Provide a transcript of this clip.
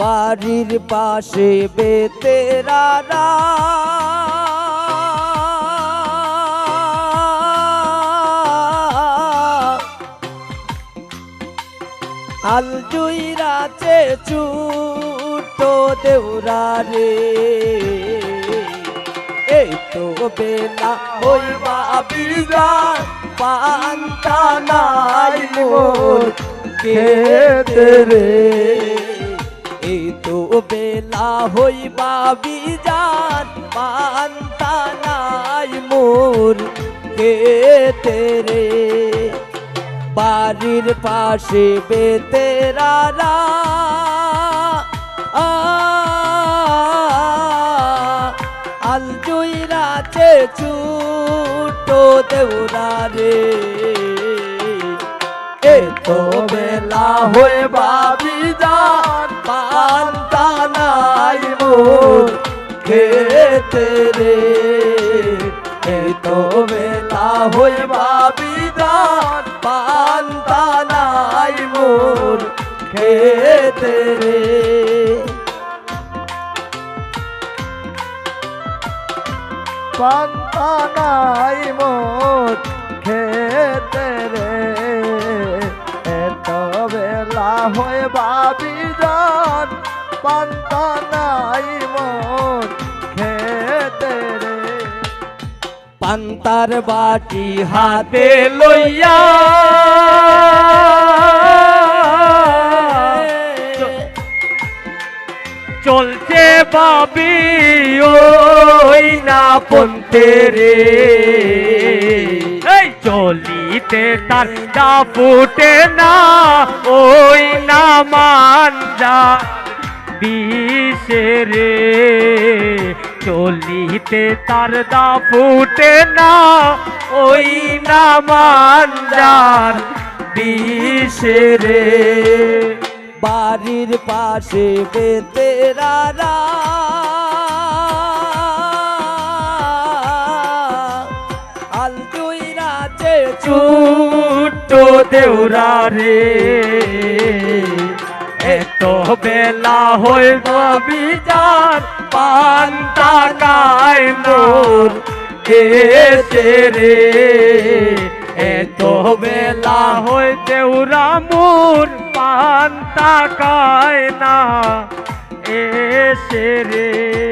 বাড়ির পাশে বেতেরারা আল জুইরাছে চুট দেউরা রে এই তো বেলা ওই বাবিরা পান্তা নাই মোর খেতে রে। বেলা হই বাবি যান নাই মোর খেতে রে। বাড়ির পাশে বেতেরারা আ, আল জুইরাছে ছুট দেউরা রে। এ তো বেলা হয়ে খেতে রে। এ তো বেলা বাবি যান পান্তা নাই মোর খেতে রে। পান্তা নাই মোর খেতে রে। এত বেলা হয়ে যান পান্তা খেতে রে। পান্তার বাটি হাতে লইয়া চলছে বাবি ওই না পন্তে রে। চলিতে তার যা ফুটে না, ওই না মানজা বিষে রে। চলিতে তার দা ফুটে না। ওই না মানজার বিষে রে। বাড়ির পাশে বেতেরারা আল জুইরাছে ছোট্ট দেউরা রে। এত বেলা হইব বিজার পান্তা কাই মোর এসে রে। এত বেলা হইতে দেউরা মোর পান্তা কায় না এসে রে।